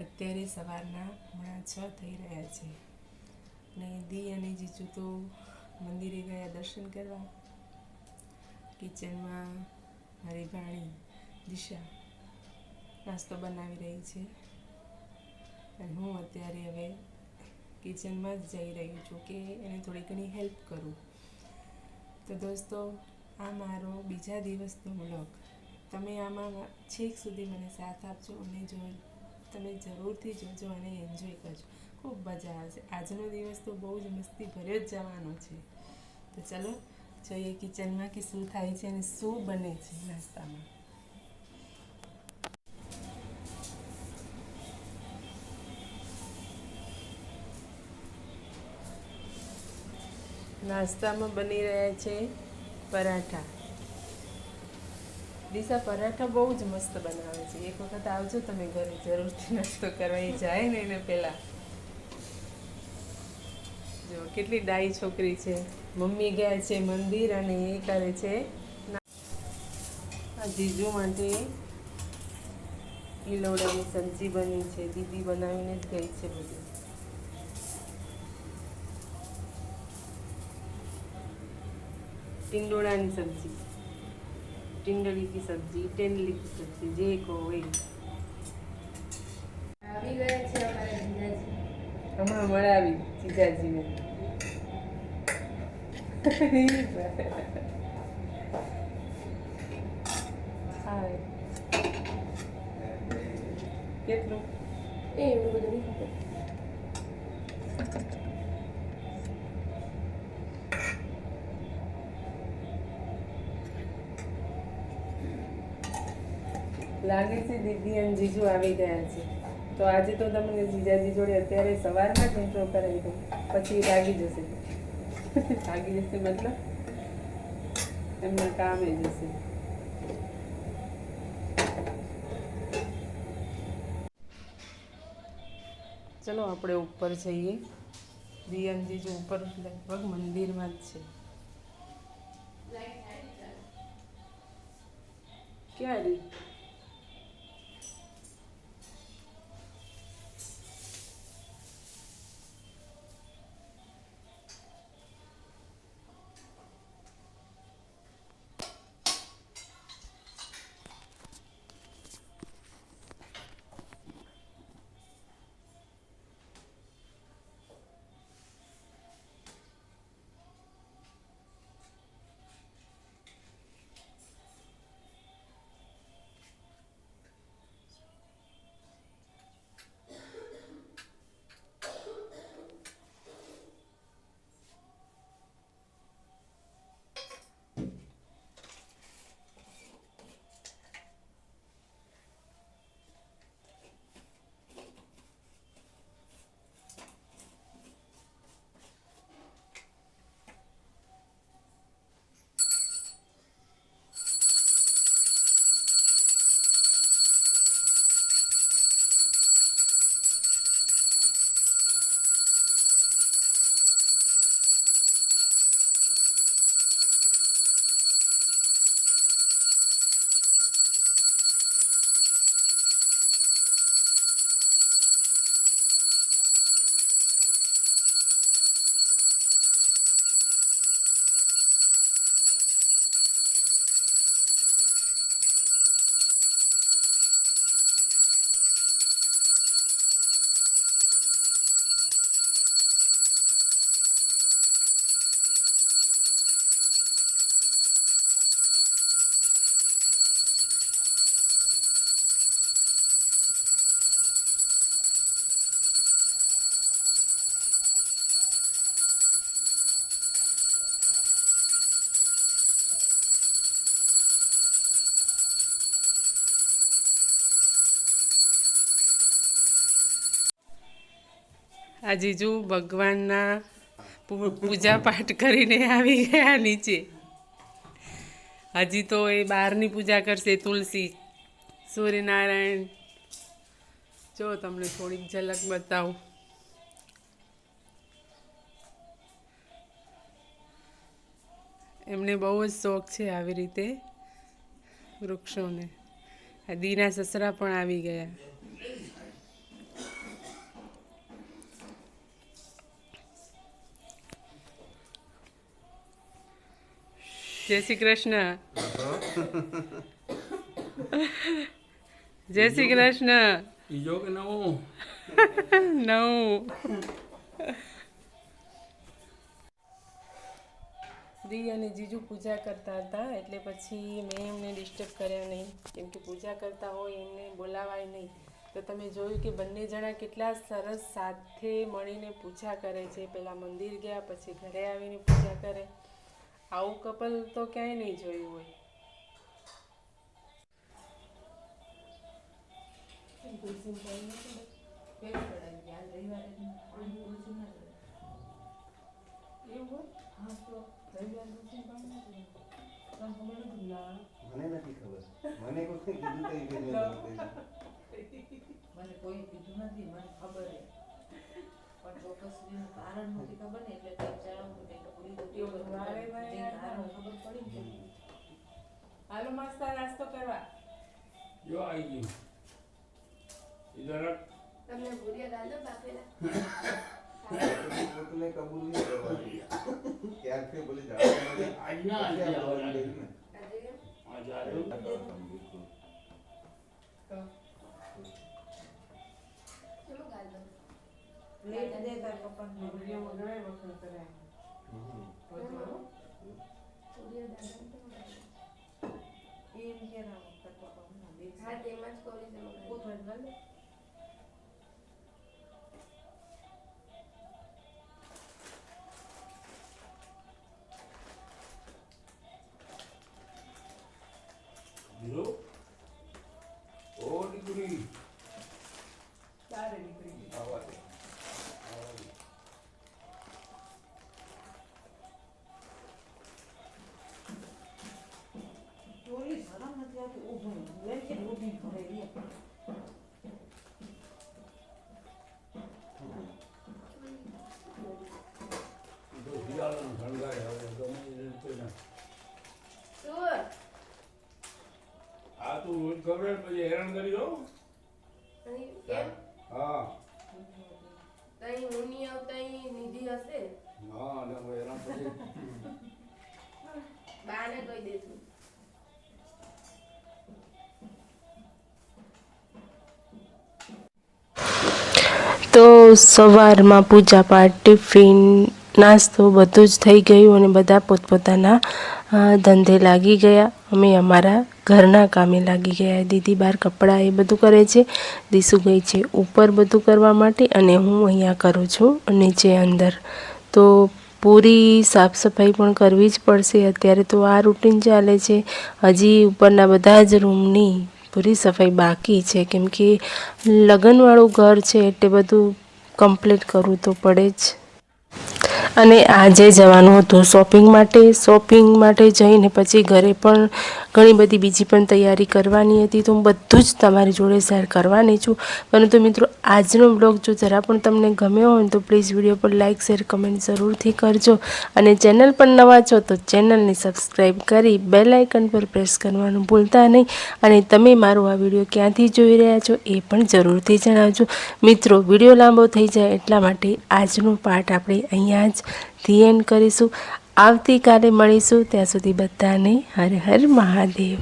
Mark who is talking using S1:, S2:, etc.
S1: અત્યારે સવારના હમણાં છ થઈ રહ્યા છે. અને દી અને જીજુ તો મંદિરે ગયા દર્શન કરવા. કિચનમાં મારી ભાણી દિશા નાસ્તો બનાવી રહી છે. અને હું અત્યારે હવે કિચનમાં જ જઈ રહી છું કે એને થોડી ઘણી હેલ્પ કરું. તો દોસ્તો, આ મારો બીજા દિવસનો વ્લોગ. તમે આમાં છેક સુધી મને સાથ આપજો અને જો તમે જરૂરથી જોજો અને એન્જોય કરજો. ખૂબ મજા આવશે. આજનો દિવસ તો બહુ જ મસ્તી ભર્યો જ જવાનો છે. તો ચલો, જોઈએ કિચનમાં કે શું થાય છે અને શું બને છે નાસ્તામાં. નાસ્તામાં બની રહ્યા છે પરાઠા. દિશા પરાઠા બહુ જ મસ્ત બનાવે છે. એક વખત આવજો તમે ઘરે, જરૂરથી નાસ્તો કરવા. એ જાય ને એને પહેલાં જો, કેટલી ડાઈ છોકરી છે. મમ્મી ગયા છે મંદિર અને એ કરે છે આ જીજુ માટે ઈલોડાની સબ્જી બની છે. દીદી બનાવીને જ ગઈ છે બધું. ટીંડોળાની સબ્જી. ટિંડળી की सब्जी टेंडली की सब्जी જે કહો એ
S2: આવી ગયા છે અમારા જીજાજી
S1: હમણાં મળાવી જીજાજીને હા કેટલું
S2: એ એવું બધું નહીં ખબર
S1: લાગે છે દીદી અને જીજુ આવી ગયા છે. તો આજે તો તમને જીજાજી જોડે અત્યારે સવારમાં જ ઇન્ટ્રો કરાવી દઉં. પછી લાગી જશે. લાગી જશે મતલબ? એમના કામે જશે. ચલો આપણે ઉપર જઈએ. દિયનજી જો ઉપર લગભગ મંદિરમાં જ છે. ક્યારે આ જીજુ ભગવાનના પૂજા પાઠ કરીને આવી ગયા નીચે. હજી તો એ બહારની પૂજા કરશે તુલસી, સૂર્યનારાયણ. જો તમને થોડીક ઝલક બતાવું. એમને બહુ જ શોખ છે આવી રીતે વૃક્ષોને. દીના સસરા પણ આવી ગયા. જય શ્રી કૃષ્ણ. જય શ્રી કૃષ્ણ.
S3: બીજો કે નવો?
S1: નવું. દી અને જીજુ પૂજા કરતા હતા એટલે પછી મેં એમને ડિસ્ટર્બ કર્યા નહીં. કેમ કે પૂજા કરતા હોય એમને બોલાવાય નહીં. તો તમે જોયું કે બંને જણા કેટલા સરસ સાથે મળીને પૂજા કરે છે. પહેલાં મંદિર ગયા પછી ઘરે આવીને પૂજા કરે. આવું કપલ તો ક્યાંય નહીં જોયું હોય.
S4: મને નથી ખબર. મને કોઈ કીધું તો એ કે મેં નથી.
S5: મને કોઈ કીધું નથી મને ખબર છે પણ ચોક્કસ એનું કારણ નથી ખબર ને એટલે કંઈક જાણવું કંઈક ભૂલી જતી હોય.
S1: વારે વારે
S5: કારણ ખબર પડી ને
S1: હાલો મસ્ત નાસ્તો કરવા
S3: જો આવી ગયું ઇધર
S2: તમને ભૂરિયા દાદો બાફેલા
S4: પોતાને કબૂલ નહીં કરવાની. ત્યારથી બોલી નથી.
S3: આજ ના આજે આવવાનું.
S2: આજે
S3: આજે આવ્યું.
S1: વિડીયોમાં ઘણા વખત કરાય.
S5: એમ કે ના તાર પપ્પાને બે
S2: હા તેમાં જ કરી દો ગાલ દો.
S5: કોથળી ગાલ દે.
S3: તો
S6: સવારમાં પૂજા પાઠ, ટિફિન, નાસ્તો બધું જ થઈ ગયું અને બધા પોતપોતાના ધંધે લાગી ગયા. અમે અમારા ઘરના કામે લાગી ગયા. દીદી બહાર કપડાં એ બધું કરે છે. દીસુ ગઈ છે ઉપર બધું કરવા માટે અને હું અહીંયા કરું છું નીચે અંદર. તો પૂરી સાફ સફાઈ પણ કરવી જ પડશે. અત્યારે તો આ રૂટીન ચાલે છે. હજી ઉપરના બધા જ રૂમની પૂરી સફાઈ બાકી છે. કેમ કે લગ્નવાળું ઘર છે એટલે બધું કમ્પ્લીટ કરવું તો પડે જ. અને આજે જવાનું હતું શોપિંગ માટે. શોપિંગ માટે જઈને પછી ઘરે પણ ઘણી બધી બીજી પણ તૈયારી કરવાની હતી. તો હું બધું જ તમારી જોડે શેર કરવાની છું. પરંતુ મિત્રો, આજનો બ્લોગ જો જરા પણ તમને ગમ્યો હોય તો પ્લીઝ વીડિયો પર લાઇક શેર કમેન્ટ જરૂરથી કરજો. અને ચેનલ પર નવા છો તો ચેનલને સબસ્ક્રાઈબ કરી બેલ આઇકન પર પ્રેસ કરવાનું ભૂલતા નહીં. અને તમે મારો આ વીડિયો ક્યાંથી જોઈ રહ્યા છો એ પણ જરૂરથી જણાવજો. મિત્રો વીડિયો લાંબો થઈ જાય એટલા માટે આજનો પાર્ટ આપણે અહીંયા જ ધી એન્ડ કરીશું. આવતીકાલે મળીશું. ત્યાં સુધી બધાને હર હર મહાદેવ.